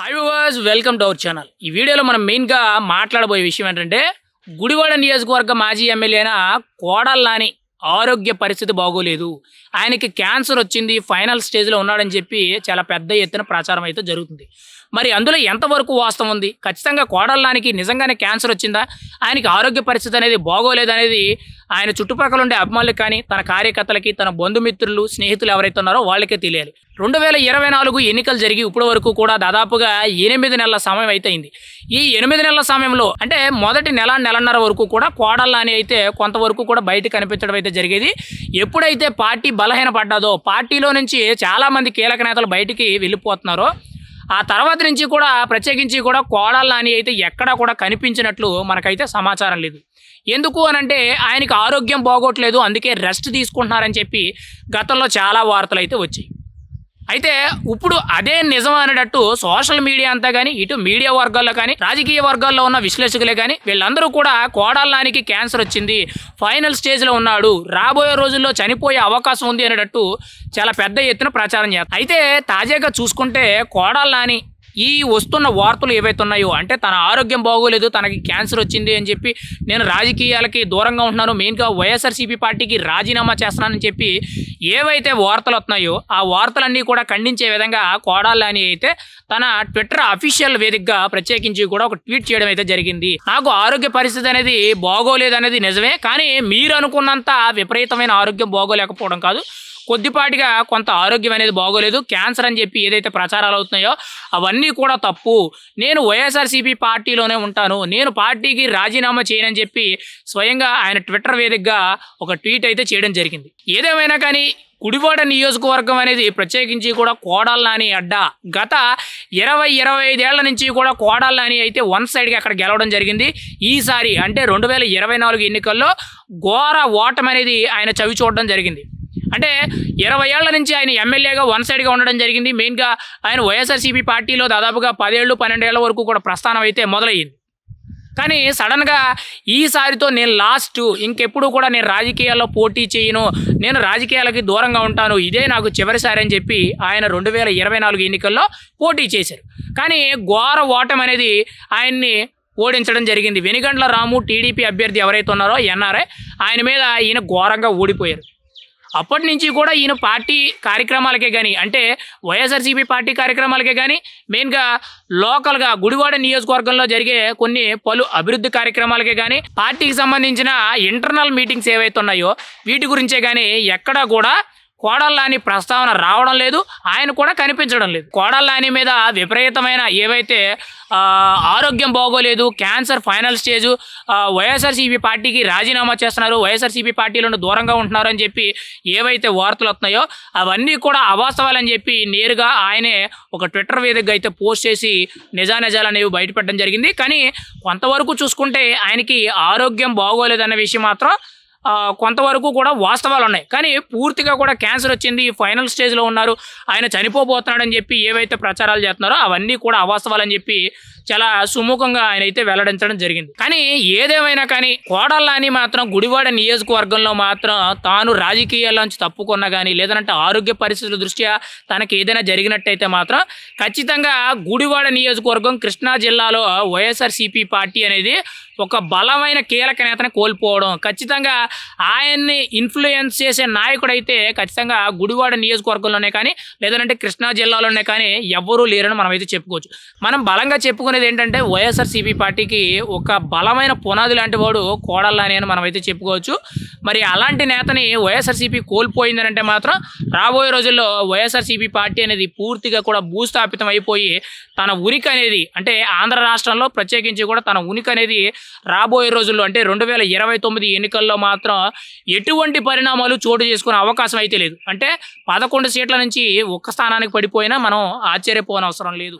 Hi viewers welcome to our channel ఈ వీడియోలో మనం మెయిన్గా మాట్లాడబోయే విషయం ఏంటంటే గుడివాడ నియోజకవర్గ మాజీ ఎమ్మెల్యే అయిన కోడల్ నాని ఆరోగ్య పరిస్థితి బాగోలేదు. ఆయనకి క్యాన్సర్ వచ్చింది ఫైనల్ స్టేజ్లో ఉన్నాడని చెప్పి చాలా పెద్ద ఎత్తున ప్రచారం అయితే జరుగుతుంది. మరి అందులో ఎంతవరకు వాస్తవం ఉంది? ఖచ్చితంగా కోడళ్ళానికి నిజంగానే క్యాన్సర్ వచ్చిందా? ఆయనకి ఆరోగ్య పరిస్థితి అనేది బాగోలేదనేది ఆయన చుట్టుపక్కల ఉండే అభిమానులకు కానీ తన కార్యకర్తలకి తన బంధుమిత్రులు స్నేహితులు ఎవరైతే ఉన్నారో వాళ్ళకే తెలియాలి. రెండు వేల ఇరవై నాలుగు ఎన్నికలు జరిగి ఇప్పటి వరకు కూడా దాదాపుగా ఎనిమిది నెలల సమయం అయితే అయింది ఈ ఎనిమిది నెలల సమయంలో అంటే మొదటి నెల నెలన్నర వరకు కూడా కోడళ్ళని అయితే కొంతవరకు కూడా బయట కనిపించడం అయితే జరిగేది. ఎప్పుడైతే పార్టీ బలహీన పడ్డాదో పార్టీలో నుంచి చాలామంది కీలక నేతలు బయటికి వెళ్ళిపోతున్నారో ఆ తర్వాత నుంచి కూడా ప్రత్యేకించి కూడా కోడళ్ళ అని అయితే ఎక్కడా కూడా కనిపించినట్లు మనకైతే సమాచారం లేదు. ఎందుకు అని అంటే ఆయనకి ఆరోగ్యం బాగోట్లేదు అందుకే రెస్ట్ తీసుకుంటున్నారని చెప్పి గతంలో చాలా వార్తలు అయితే వచ్చాయి. అయితే ఇప్పుడు అదే నిజం అనేటట్టు సోషల్ మీడియా అంతా కానీ ఇటు మీడియా వర్గాల్లో కానీ రాజకీయ వర్గాల్లో ఉన్న విశ్లేషకులే కానీ వీళ్ళందరూ కూడా కోడాలానికి క్యాన్సర్ వచ్చింది. ఫైనల్ స్టేజ్లో ఉన్నాడు. రాబోయే రోజుల్లో చనిపోయే అవకాశం ఉంది అనేటట్టు చాలా పెద్ద ఎత్తున ప్రచారం చేస్తారు అయితే తాజాగా చూసుకుంటే కోడళ్ళాని ఈ వస్తున్న వార్తలు ఏవైతే ఉన్నాయో అంటే తన ఆరోగ్యం బాగోలేదు తనకి క్యాన్సర్ వచ్చింది అని చెప్పి నేను రాజకీయాలకి దూరంగా ఉంటున్నాను మెయిన్గా వైఎస్ఆర్సీపీ పార్టీకి రాజీనామా చేస్తున్నానని చెప్పి ఏవైతే వార్తలు వస్తున్నాయో ఆ వార్తలన్నీ కూడా ఖండించే విధంగా కోడాలని అయితే తన ట్విట్టర్ అఫీషియల్ వేదికగా ప్రత్యేకించి కూడా ఒక ట్వీట్ చేయడం అయితే జరిగింది. నాకు ఆరోగ్య పరిస్థితి అనేది బాగోలేదు అనేది నిజమే కానీ మీరు అనుకున్నంత విపరీతమైన ఆరోగ్యం బాగోలేకపోవడం కాదు. కొద్దిపాటిగా కొంత ఆరోగ్యం అనేది బాగోలేదు. క్యాన్సర్ అని చెప్పి ఏదైతే ప్రచారాలు అవుతున్నాయో అవన్నీ కూడా తప్పు. నేను వైఎస్ఆర్సీపీ పార్టీలోనే ఉంటాను. నేను పార్టీకి రాజీనామా చేయనని చెప్పి స్వయంగా ఆయన ట్విట్టర్ వేదికగా ఒక ట్వీట్ అయితే చేయడం జరిగింది. ఏదేమైనా కానీ గుడివాడ నియోజకవర్గం అనేది ప్రత్యేకించి కూడా కోడాల నాని అడ్డా. గత ఇరవై ఇరవై ఐదేళ్ళ నుంచి కూడా కోడల్లాని అయితే వన్ సైడ్గా అక్కడ గెలవడం జరిగింది. ఈసారి అంటే రెండు వేల ఇరవై నాలుగు ఎన్నికల్లో ఘోర ఓటమనేది అనేది ఆయన చవి చూడడం జరిగింది. అంటే ఇరవై ఏళ్ళ నుంచి ఆయన ఎమ్మెల్యేగా వన్ సైడ్గా ఉండడం జరిగింది. మెయిన్గా ఆయన వైఎస్ఆర్సీపీ పార్టీలో దాదాపుగా పదేళ్ళు పన్నెండేళ్ళ వరకు కూడా ప్రస్థానం అయితే మొదలయ్యింది. కానీ సడన్గా ఈసారితో నేను లాస్ట్ ఇంకెప్పుడు కూడా నేను రాజకీయాల్లో పోటీ చేయను నేను రాజకీయాలకి దూరంగా ఉంటాను ఇదే నాకు చివరిసారి అని చెప్పి ఆయన రెండు వేల ఇరవై నాలుగు ఎన్నికల్లో పోటీ చేశారు. కానీ ఘోర ఓటం అనేది ఆయన్ని ఓడించడం జరిగింది. వెనిగండ్ల రాము టీడీపీ అభ్యర్థి ఎవరైతే ఉన్నారో ఎన్ఆర్ఐ ఆయన మీద ఈయన ఘోరంగా ఓడిపోయారు. అప్పటి నుంచి కూడా ఈయన పార్టీ కార్యక్రమాలకే కానీ అంటే వైఎస్ఆర్సీపీ పార్టీ కార్యక్రమాలకే కానీ మెయిన్గా లోకల్గా గుడివాడ నియోజకవర్గంలో జరిగే కొన్ని పలు అభివృద్ధి కార్యక్రమాలకే కానీ పార్టీకి సంబంధించిన ఇంటర్నల్ మీటింగ్స్ ఏవైతే ఉన్నాయో వీటి గురించే కానీ ఎక్కడా కూడా కోడల్లాని ప్రస్తావన రావడం లేదు ఆయన కూడా కనిపించడం లేదు. కోడల్లాని మీద విపరీతమైన ఏవైతే ఆరోగ్యం బాగోలేదు క్యాన్సర్ ఫైనల్ స్టేజ్ వైఎస్ఆర్సీపీ పార్టీకి రాజీనామా చేస్తున్నారు వైఎస్ఆర్సీపీ పార్టీలను దూరంగా ఉంటున్నారు అని చెప్పి ఏవైతే వార్తలు వస్తున్నాయో అవన్నీ కూడా అవాస్తవాలని చెప్పి నేరుగా ఆయనే ఒక ట్విట్టర్ వేదికగా అయితే పోస్ట్ చేసి నిజానిజాలు అనేవి బయటపెట్టడం జరిగింది. కానీ కొంతవరకు చూసుకుంటే ఆయనకి ఆరోగ్యం బాగోలేదన్న విషయం మాత్రం కొంతవరకు కూడా వాస్తవాలు ఉన్నాయి కానీ పూర్తిగా కూడా క్యాన్సర్ వచ్చింది ఫైనల్ స్టేజ్లో ఉన్నారు ఆయన చనిపోబోతున్నాడని చెప్పి ఏవైతే ప్రచారాలు చేస్తున్నారో అవన్నీ కూడా అవాస్తవాలని చెప్పి చాలా సుముఖంగా ఆయన అయితే వెల్లడించడం జరిగింది. కానీ ఏదేమైనా కానీ కోడళ్ళని మాత్రం గుడివాడ నియోజకవర్గంలో మాత్రం తాను రాజకీయాల్లోంచి తప్పుకున్నా కానీ లేదంటే ఆరోగ్య పరిస్థితుల దృష్ట్యా తనకి ఏదైనా జరిగినట్టయితే మాత్రం ఖచ్చితంగా గుడివాడ నియోజకవర్గం కృష్ణా జిల్లాలో వైఎస్ఆర్సీపీ పార్టీ అనేది ఒక బలమైన కీలక నేతని కోల్పోవడం. ఖచ్చితంగా ఆయన్ని ఇన్ఫ్లుయెన్స్ చేసే నాయకుడైతే ఖచ్చితంగా గుడివాడ నియోజకవర్గంలోనే కానీ లేదంటే కృష్ణా జిల్లాలోనే కానీ ఎవ్వరూ లేరని మనం అయితే చెప్పుకోవచ్చు. మనం బలంగా చెప్పుకునేది ఏంటంటే వైఎస్ఆర్సీపీ పార్టీకి ఒక బలమైన పునాది లాంటి వాడు కోడల్లాని అని మనం అయితే చెప్పుకోవచ్చు. మరి అలాంటి నేతని వైఎస్ఆర్సీపీ కోల్పోయిందని అంటే మాత్రం రాబోయే రోజుల్లో వైఎస్ఆర్సీపీ పార్టీ అనేది పూర్తిగా కూడా భూస్థాపితం అయిపోయి తన ఉనికి అనేది అంటే ఆంధ్ర రాష్ట్రంలో ప్రత్యేకించి కూడా తన ఉనికి అనేది రాబోయే రోజుల్లో అంటే రెండు వేల ఇరవై తొమ్మిది ఎన్నికల్లో మాత్రం ఎటువంటి పరిణామాలు చోటు చేసుకునే అవకాశం అయితే లేదు. అంటే పదకొండు సీట్ల నుంచి ఒక్క స్థానానికి పడిపోయినా మనం ఆశ్చర్యపోనవసరం లేదు.